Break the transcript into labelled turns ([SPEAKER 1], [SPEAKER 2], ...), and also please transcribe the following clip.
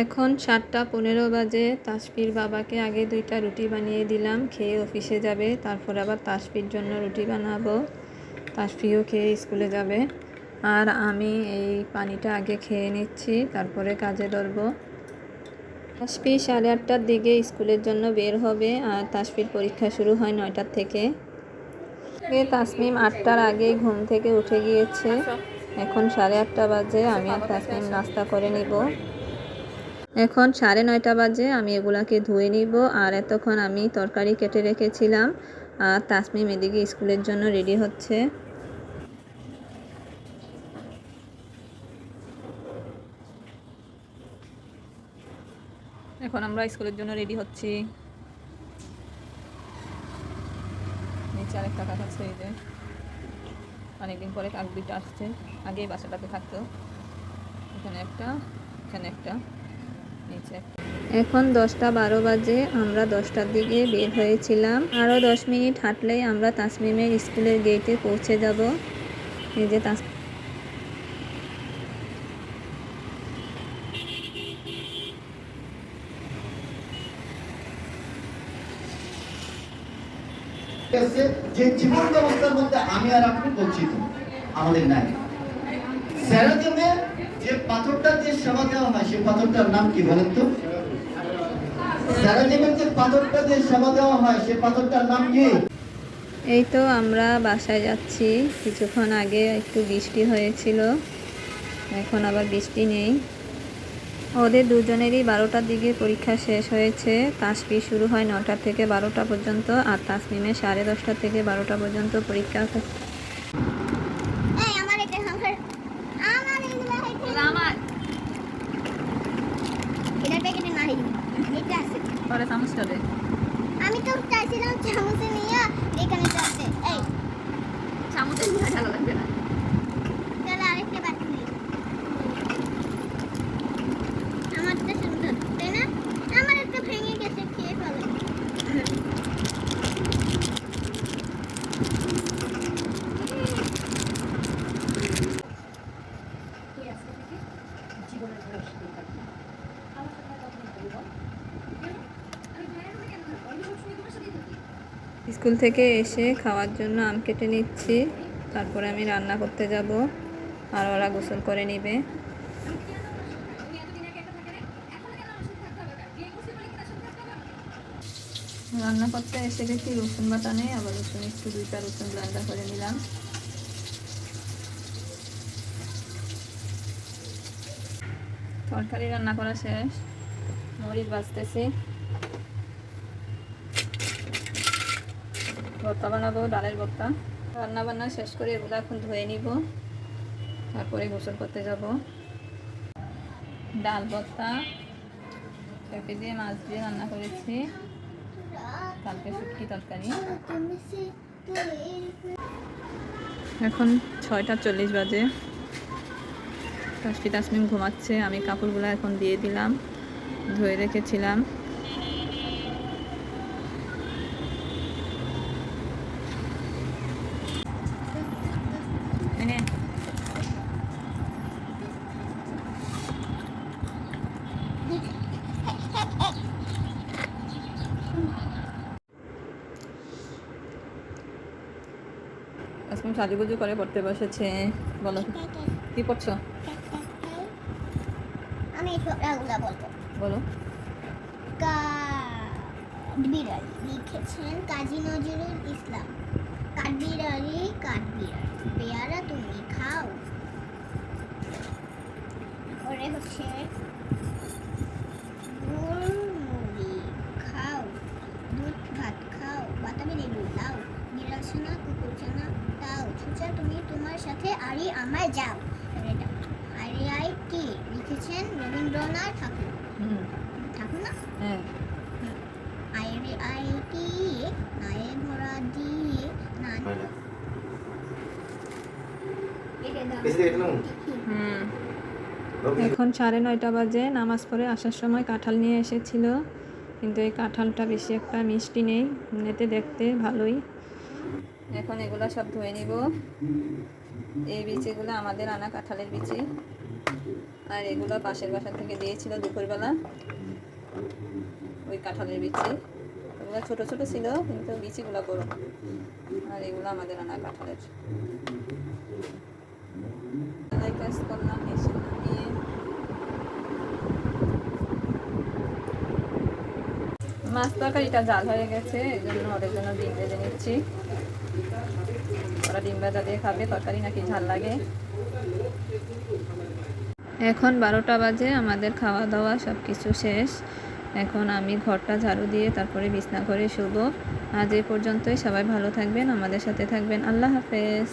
[SPEAKER 1] এখন সাতটা পনেরো বাজে, তাসফির বাবাকে আগে দুইটা রুটি বানিয়ে দিলাম, খেয়ে অফিসে যাবে, তারপর আবার তাসফির জন্য রুটি বানাবো। তাসফিও খেয়ে স্কুলে যাবে। আর আমি এই পানিটা আগে খেয়ে নিচ্ছি, তারপরে কাজে ধরবো। তাসফি সাড়ে আটটার দিকে স্কুলের জন্য বের হবে, আর তাসফির পরীক্ষা শুরু হয় নয়টার থেকে। তাসমিম আটটার আগে ঘুম থেকে উঠে গিয়েছে। এখন সাড়ে আটটা বাজে, আমি আর তাসমিম নাস্তা করে নিব। এখন সাড়ে নয়টা বাজে, আমি এগুলাকে ধুয়ে নিব। আর এতক্ষণ আমি তরকারি কেটে রেখেছিলাম। আর তাসমিম এদিকে স্কুলের জন্য রেডি হচ্ছে। এখন আমরা স্কুলের জন্য রেডি হচ্ছি। নিচে আরেকটা কাক আছে, এই যে অনেকদিন পরে কাক দুইটা আসছে। আগে বাসাটাতে থাকতো। এখানে একটা এখানে একটা। নিচে। এখন দশটা বারো বাজে, আমরা দশটার দিকে বের হয়েছিলাম। আরও দশ মিনিট হাঁটলেই আমরা তাসমিমের স্কুলের গেটে পৌঁছে যাব। এই যে তাস
[SPEAKER 2] যে জীবন ব্যবস্থার মধ্যে আমি আর আপনি বঞ্চিত আমাদের নাই। স্যারাজমে যে পাথরটা যে সেবা দেওয়া হয়, সেই পাথরটার নাম কি বলেন তো? স্যারাজমের যে পাথরটা সেবা দেওয়া হয়, সেই পাথরটার নাম কি?
[SPEAKER 1] এই তো আমরা বাসায় যাচ্ছি। কিছুক্ষণ আগে একটু বৃষ্টি হয়েছিল, এখন আবার বৃষ্টি নেই। ওদের দুজনেরই বারোটার দিকে পরীক্ষা শেষ হয়েছে। তাসপি শুরু হয় নটা থেকে বারোটা পর্যন্ত, আর তাসমিমের সাড়ে দশটা থেকে বারোটা পর্যন্ত পরীক্ষা
[SPEAKER 3] এই আমার এটা আমার আমার এগুলা হইছে
[SPEAKER 1] আমার
[SPEAKER 3] এটা প্যাকেটে নাই এটা আছে
[SPEAKER 1] পরে চামচটা
[SPEAKER 3] আমি তো চাইছিলাম চামচে নিয়ে এখানে যাচ্ছে এই।
[SPEAKER 1] চামচের ভালো লাগবে না।
[SPEAKER 3] তাহলে আরেকটা বাকি নেই। আমারটা সুন্দর তাই না? আমার একটা ভেঙে গেছে খেয়ে ফেলে।
[SPEAKER 1] স্কুল থেকে এসে খাওয়ার জন্য আম কেটে নিচ্ছি। তারপরে আমি রান্না করতে যাব। আর ওরা গোসল করে নিবে। রান্না করতে এসে গেছি রসুন বাটা নেই, আবার রসুন একটু দুইটা রসুন ব্লান্ডার করে নিলাম। তরকারি রান্না করা শেষ। মরিচ বাজতেছি ভর্তা বানাবো, ডালের ভর্তা। রান্না বান্না শেষ করে এগুলো এখন ধুয়ে নিব। তারপরে গোসল করতে যাব। ডাল ভর্তা, পেঁপে দিয়ে, মাছ দিয়ে রান্না করেছি। কালকে শুটকি তরকারি। এখন ছয়টা চল্লিশ বাজে। তাসমিম ঘুমাচ্ছে, আমি কাপড়গুলো এখন দিয়ে দিলাম, ধুয়ে রেখেছিলাম। তাসমিম সাজুগুজু করে পড়তে বসেছে। বলো। কি পড়ছো?
[SPEAKER 3] আমি ছোটগুলা বলব
[SPEAKER 1] বলো।
[SPEAKER 3] কাঠবিড়ালি লিখেছেন কাজী নজরুল ইসলাম। কাঠবিড়ালি কাঠবিড়ালি। পেয়ারা তুমি খাও। পরে হচ্ছে যাও। কি? লিখেছেন রবীন্দ্রনাথ ঠাকুর। ঠাকুর না
[SPEAKER 1] হ্যাঁ।
[SPEAKER 3] আইটি নায়ে ভরা দিয়ে না
[SPEAKER 1] এখন সাড়ে নয়টা বাজে নামাজ পড়ে আসার সময় কাঁঠাল নিয়ে এসেছিল কিন্তু এই কাঁঠালটা বেশি একটা মিষ্টি নেই এমনিতে দেখতে ভালোই। এখন এগুলো সব ধুয়ে নিব। এই বিচিগুলো আমাদের আনা কাঁঠালের বিচি।
[SPEAKER 4] আর এগুলো পাশের বাসা থেকে দিয়েছিল দুপুরবেলা, ওই কাঁঠালের বিচি। ওগুলো ছোট ছোট ছিল, কিন্তু বিচিগুলো বড় আর এগুলো আমাদের আনা কাঁঠালের। কাজ করলাম এসে নামিয়ে মাছ তরকারিটা জাল হয়ে গেছে এই জন্য ওদের জন্য ডিম ভেজে নিচ্ছি। ওরা ডিম ভাজা দিয়ে খাবে, তরকারি নাকি ঝাল লাগে। এখন বারোটা বাজে, আমাদের খাওয়া দাওয়া সব কিছু শেষ। এখন আমি ঘরটা ঝাড়ু দিয়ে তারপরে বিছনা করে শুবো। আজ এই পর্যন্তই, সবাই ভালো থাকবেন, আমাদের সাথে থাকবেন। আল্লাহ হাফেজ।